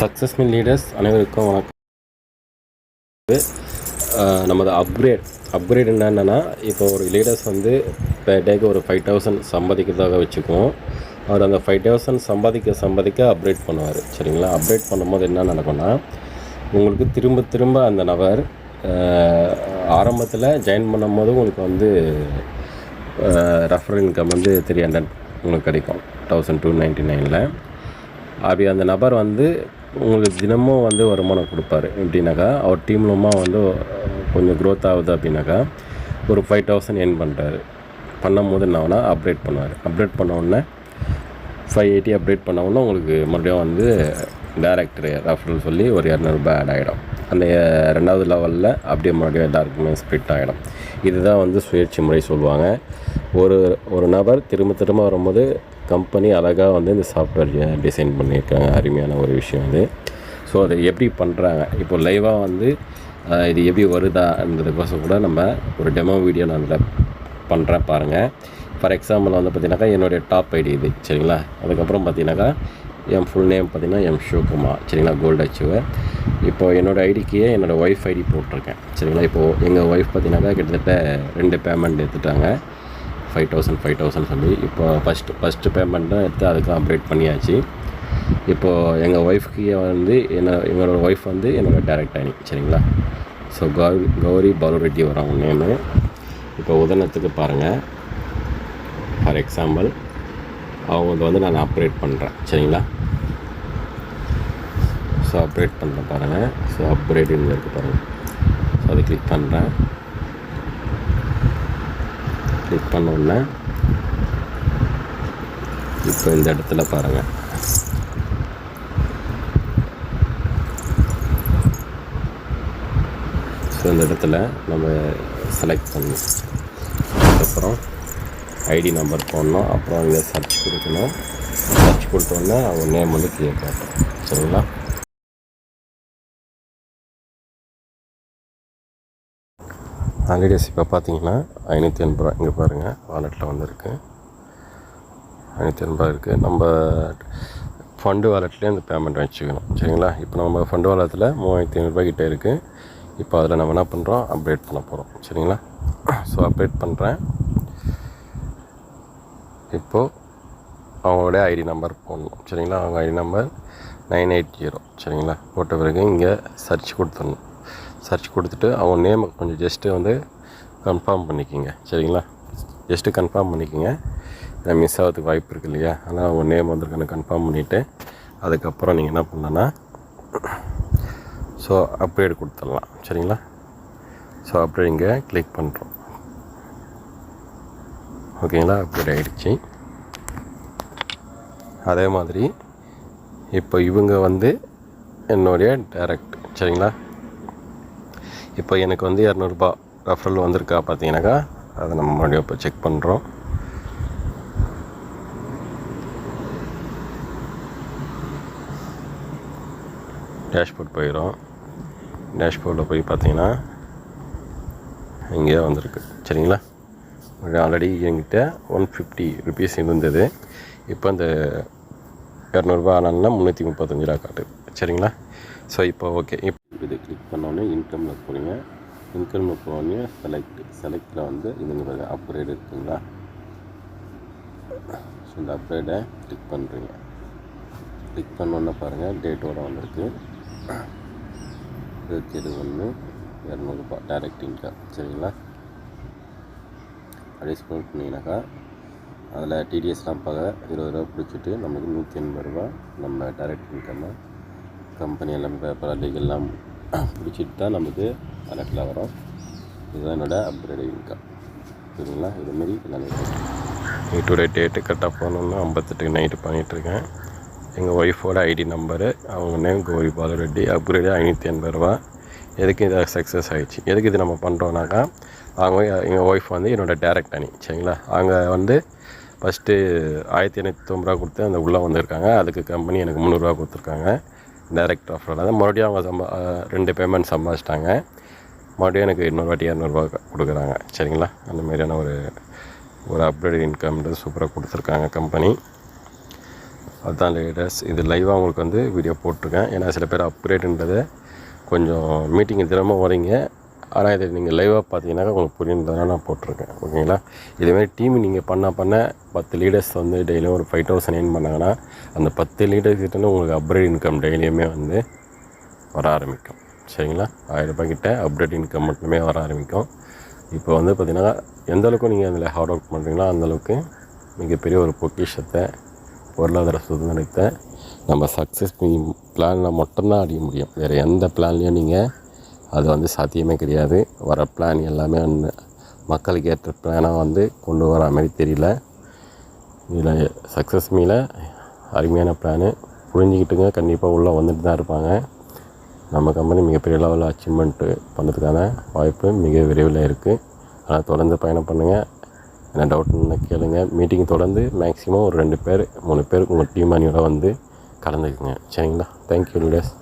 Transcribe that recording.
Successful leaders அனைவருக்கும் வணக்கம். நமது அப்கிரேட் அப்கிரேட் என்னென்னா இப்போ ஒரு லீடர்ஸ் வந்து பெர் டேக்கு ஒரு ஃபைவ் தௌசண்ட் சம்பாதிக்கிறதாக வச்சுக்குவோம். அவர் அந்த ஃபைவ் தௌசண்ட் சம்பாதிக்க சம்பாதிக்க அப்கிரேட் பண்ணுவார். சரிங்களா? அப்கிரேட் பண்ணும்போது என்ன நடக்கும்னா உங்களுக்கு திரும்ப திரும்ப அந்த நபர் ஆரம்பத்தில் ஜாயின் பண்ணும்போது உங்களுக்கு வந்து ரெஃபர் இன்கம் வந்து த்ரீ ஹண்ட்ரட் உங்களுக்கு கிடைக்கும். தௌசண்ட் டூ நைன்ட்டி நைனில் அப்படி அந்த நபர் வந்து உங்களுக்கு தினமும் வந்து வருமானம் கொடுப்பாரு. எப்படின்னாக்கா அவர் டீம்லமா வந்து கொஞ்சம் க்ரோத் ஆகுது அப்படின்னாக்கா ஒரு ஃபைவ் தௌசண்ட் எர்ன் பண்ணுறாரு பண்ணும்போது என்ன ஆகுனா அப்டேட் பண்ணுவார். அப்டேட் பண்ண உடனே ஃபைவ் எயிட்டி அப்டேட் பண்ண உடனே உங்களுக்கு மறுபடியும் வந்து டேரக்டர் ரெஃபரல் சொல்லி ஒரு இரநூறுபா ஆட் ஆகிடும் அந்த ரெண்டாவது லெவலில் அப்படியே மறுபடியும் எல்லாருக்குமே ஸ்ப்ளிட் ஆகிடும் இதுதான் வந்து சுயேட்சை முறை சொல்லுவாங்க. ஒரு ஒரு நபர் திரும்ப திரும்ப வரும்போது கம்பெனி அழகாக வந்து இந்த சாஃப்ட்வேர் டிசைன் பண்ணியிருக்காங்க. அருமையான ஒரு விஷயம் அது ஸோ அதை எப்படி பண்ணுறாங்க இப்போ லைவாக வந்து இது எப்படி வருதான்றதுக்கோசம் கூட நம்ம ஒரு டெமோ வீடியோ நான் அதில் பண்ணுறேன் பாருங்கள் ஃபார் எக்ஸாம்பிள் வந்து பார்த்தீங்கன்னாக்கா என்னுடைய டாப் ஐடி இது சரிங்களா? அதுக்கப்புறம் பார்த்தீங்கன்னாக்கா என் ஃபுல் நேம் பார்த்தீங்கன்னா எம் ஷோகுமார் சரிங்களா? கோல்டு அச்சுவர் இப்போ என்னோடய ஐடிக்கு என்னோடய ஒய்ஃப் ஐடி போட்டிருக்கேன் சரிங்களா? இப்போது எங்கள் ஒய்ஃப் பார்த்தீங்கன்னாக்கா கிட்டத்தட்ட ரெண்டு பேமெண்ட் எடுத்துட்டாங்க. ஃபைவ் தௌசண்ட் ஃபைவ் தௌசண்ட் சொல்லி இப்போ ஃபஸ்ட்டு ஃபஸ்ட்டு பேமெண்ட்டும் எடுத்து அதுக்கு அப்டேட் பண்ணியாச்சு. இப்போது எங்கள் ஒய்ஃப்க்கு வந்து என்ன எங்களோட ஒய்ஃப் வந்து என்னோடய டேரக்ட் ஆனி சரிங்களா? ஸோ கௌரி கௌரி பாலு ரெட்டி வராங்க நேமு இப்போ உதாரணத்துக்கு பாருங்கள் ஃபார் எக்ஸாம்பிள் அவங்க வந்து நான் அப்ரேட் பண்ணுறேன் சரிங்களா? ஸோ அப்ரேட் பண்ணுறேன் பாருங்கள் ஸோ அப்ரேட் இருக்குது பாருங்கள் ஸோ அதை கிளிக் பண்ணுறேன் கிளிக் பண்ண இப்போ இந்த இடத்துல பாருங்கள் ஸோ இந்த இடத்துல நம்ம செலக்ட் பண்ணணும் அதுக்கப்புறம் ஐடி நம்பர் போடணும். அப்புறம் இங்கே சர்ச் கொடுக்கணும். சர்ச் கொடுத்தோன்னே அவங்க நேம் வந்து கிளியர் காட்டும் சரிங்களா? ஹாலிடேஸ் இப்போ பார்த்தீங்கன்னா ஐநூற்றி எண்பது ரூபா இங்கே பாருங்கள் வாலெட்டில் வந்திருக்கு. ஐநூற்றி எண்பது இருக்குது. நம்ம ஃபண்டு வாலெட்லேயே அந்த பேமெண்ட் வச்சுக்கணும் சரிங்களா? இப்போ நம்ம ஃபண்டு வாலெட்டில் மூவாயிரத்தி ஐநூறுரூபா இருக்குது இப்போ அதில் நம்ம என்ன பண்ணுறோம்? அப்டேட் பண்ண போகிறோம். சரிங்களா? ஸோ அப்டேட் பண்ணுறேன். இப்போது அவங்களுடைய ஐடி நம்பர் போடணும். சரிங்களா? அவங்க ID number nine eight zero சரிங்களா? போட்ட பிறகு இங்கே சர்ச் கொடுத்துடணும். சர்ச் கொடுத்துட்டு அவங்க நேமை கொஞ்சம் ஜஸ்ட்டு வந்து கன்ஃபார்ம் பண்ணிக்கிங்க. சரிங்களா? ஜஸ்ட்டு கன்ஃபார்ம் பண்ணிக்கோங்க. ஏன்னா மிஸ் ஆகிறதுக்கு வாய்ப்பு இருக்குது இல்லையா? அதனால் அவங்க நேம் வந்திருக்குன்னு கன்ஃபார்ம் பண்ணிவிட்டு அதுக்கப்புறம் நீங்கள் என்ன பண்ணலன்னா ஸோ அப்டேட் கொடுத்துடலாம். சரிங்களா? ஸோ அப்டேட் இங்கே கிளிக் பண்ணுறோம் ஓகேங்களா? அப்டேட் ஆகிடுச்சி அதே மாதிரி இப்போ இவங்க வந்து என்னுடைய டைரக்ட் சரிங்களா? இப்போ எனக்கு வந்து இரநூறுபா ரெஃபரல் வந்திருக்கா பார்த்தீங்கன்னாக்கா அதை நம்ம மறுபடியும் இப்போ செக் பண்ணுறோம் டேஷ்போர்ட் போயிடும் டேஷ்போர்டில் போய் பார்த்தீங்கன்னா இங்கேயே வந்திருக்கு. சரிங்களா? ஆல்ரெடி என்கிட்ட ஒன் ஃபிஃப்டி ருபீஸ் இருந்தது. இப்போ அந்த இரநூறுபா ஆனால் முந்நூற்றி முப்பத்தஞ்சு ரூபா காட்டுது சரிங்களா? ஸோ இப்போ ஓகே இப்போ இது கிளிக் பண்ணோடனே இன்கமில் போகிறீங்க இன்கமில் போனோடனே செலக்ட் செலக்டில் வந்து இதுங்க அப்கிரேடு இருக்குங்களா? ஸோ இந்த அப்கிரேடை கிளிக் பண்ணுறீங்க கிளிக் பண்ணோன்னே பாருங்கள் டேட்டோட வந்திருக்கு. இருபத்தி ஏழு ஒன்று இரநூறுபா டைரக்ட் இன்கம் சரிங்களா? அப்படியே ஸ்க்ரோல் பண்ணிங்கனாக்கா அதில் டிடிஎஸ்லாம் பார்க்க இருபது ரூபா பிடிச்சிட்டு நமக்கு நூற்றி எண்பது ரூபா நம்ம டைரக்ட் இன்கம்மை கம்பெனி எல்லாம் பேப்பர் லீகல்லாம் பிடிச்சிட்டு தான் நமக்கு கணக்கில் வரும் இதுதான் என்னோடய அப்கிரேட் இன்கம் சரிங்களா? இதுமாரி எல்லாமே நைட்டோட டேட்டு கரெக்டாக போகணுன்னு ஐம்பத்தெட்டுக்கு நைட்டு பண்ணிகிட்ருக்கேன் எங்கள் ஒய்ஃபோட ஐடி நம்பரு அவங்க நேம் கோரி பாலு ரெட்டி அப்கிரேடு ஐநூற்றி எண்பது ரூபா. எதுக்கு இது சக்ஸஸ் ஆகிடுச்சு எதுக்கு இது நம்ம பண்ணுறோன்னாக்கா அவங்க எங்கள் ஒய்ஃப் வந்து என்னோடய டேரக்ட் அணி. சரிங்களா? அவங்க வந்து ஃபஸ்ட்டு ஆயிரத்தி எண்ணூற்றி தொம்பது ரூபா கொடுத்து அந்த உள்ளே வந்திருக்காங்க. அதுக்கு கம்பெனி எனக்கு முந்நூறுரூவா கொடுத்துருக்காங்க. டேரக்ட் ஆஃபரில் தான் மறுபடியும் அவங்க சம்பா ரெண்டு பேமெண்ட் சம்பாதிச்சிட்டாங்க. மறுபடியும் எனக்கு இன்னொரு வாட்டி இரநூறுபா கொடுக்குறாங்க. சரிங்களா? அந்த மாதிரியான ஒரு ஒரு அப்டேட் இன்கம்ன்றது சூப்பராக கொடுத்துருக்காங்க கம்பெனி அதுதான் லேட்டஸ்ட் இது லைவாக உங்களுக்கு வந்து வீடியோ போட்டிருக்கேன். ஏன்னா சில பேர் அப்கிரேடுன்றது கொஞ்சம் மீட்டிங் தினமும் வரீங்க. ஆனால் இதை நீங்கள் லைவாக பார்த்தீங்கன்னாக்கா உங்களுக்கு புரியுன்றதுனால நான் போட்டிருக்கேன். ஓகேங்களா? இதேமாதிரி டீம் நீங்கள் பண்ண பண்ண பத்து லீடர்ஸ் வந்து டெய்லியும் ஒரு ஃபைவ் தௌசண்ட் ஏர்ன் பண்ணாங்கன்னா அந்த பத்து லீடர்ஸ் கிட்டே உங்களுக்கு அப்ரேட் இன்கம் டெய்லியுமே வந்து வர ஆரம்பிக்கும். சரிங்களா? ஆயிரம் ரூபாய் கிட்ட அப்டேட் இன்கம் மட்டுமே வர ஆரம்பிக்கும். இப்போ வந்து பார்த்திங்கன்னா எந்த அளவுக்கு நீங்கள் அதில் ஹார்ட் ஒர்க் பண்ணுறீங்களோ அந்தளவுக்கு மிகப்பெரிய ஒரு பொக்கிஷத்தை பொருளாதார சுதந்திரத்தை நம்ம சக்ஸஸ் பிளானில் மட்டும்தான் அடைய முடியும். வேறு எந்த பிளான்லேயும் நீங்கள் அது வந்து சாத்தியமே கிடையாது. வர பிளான் எல்லாமே வந்து மக்களுக்கு ஏற்ற பிளானாக வந்து கொண்டு வர மாதிரி தெரியல. இதில் சக்ஸஸ் மீல அருமையான பிளானு புரிஞ்சுக்கிட்டுங்க கண்டிப்பாக உள்ளே வந்துட்டு தான் இருப்பாங்க. நம்ம கம்பெனி மிகப்பெரிய லெவலில் அச்சீவ்மெண்ட்டு பண்ணுறதுக்கான வாய்ப்பு மிக விரைவில் இருக்குது ஆனால் தொடர்ந்து பயணம் பண்ணுங்கள் என்ன டவுட்னு கேளுங்க. மீட்டிங் தொடர்ந்து மேக்ஸிமம் ஒரு ரெண்டு பேர் மூணு பேர் உங்கள் டீம் அணியோட வந்து கலந்துக்குங்க. சரிங்களா? Thank you leaders